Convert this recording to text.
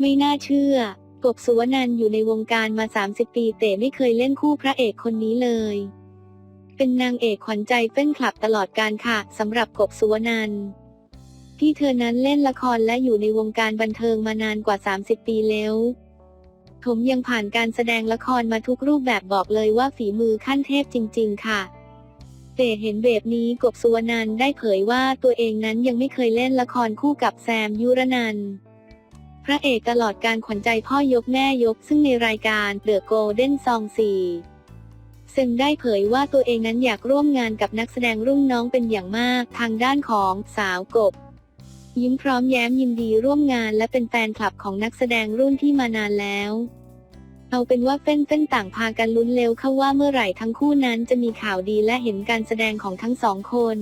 ไม่น่าเชื่อ กบสุวนันอยู่ในวงการมา 30 ปีแต่ไม่เคยเล่นคู่พระเอกคนนี้เลย เป็นนางเอกขวัญใจเฟ้นคลับตลอดการค่ะสำหรับกบสุวนันที่เธอนั้นเล่นละครและอยู่ในวงการบันเทิงมานานกว่า 30 ปีแล้วผมยังผ่านการแสดงละครมาทุกรูปแบบบอกเลยว่าฝีมือขั้นเทพจริง ๆ ค่ะแต่เห็นแบบนี้กบสุวนันได้เผยว่าตัวเองนั้นยังไม่เคยเล่นละครคู่กับแซมยุรนันท์ พระเอกตลอดการขวัญใจพ่อยกแม่ยก ซึ่งในรายการเดอะโกลเด้นซองสี่เซมได้เผยว่าตัวเองนั้นอยากร่วมงานกับนักแสดงรุ่นน้องเป็นอย่างมาก ทางด้านของสาวกบ ยิ้มพร้อมแย้มยินดีร่วมงานและเป็นแฟนคลับของนักแสดงรุ่นที่มานานแล้ว เอาเป็นว่าเฟ้นเฟ้นต่างพากันลุ้นเร็วเข้าว่าเมื่อไหร่ทั้งคู่นั้นจะมีข่าวดีและเห็นการแสดงของทั้งสองคน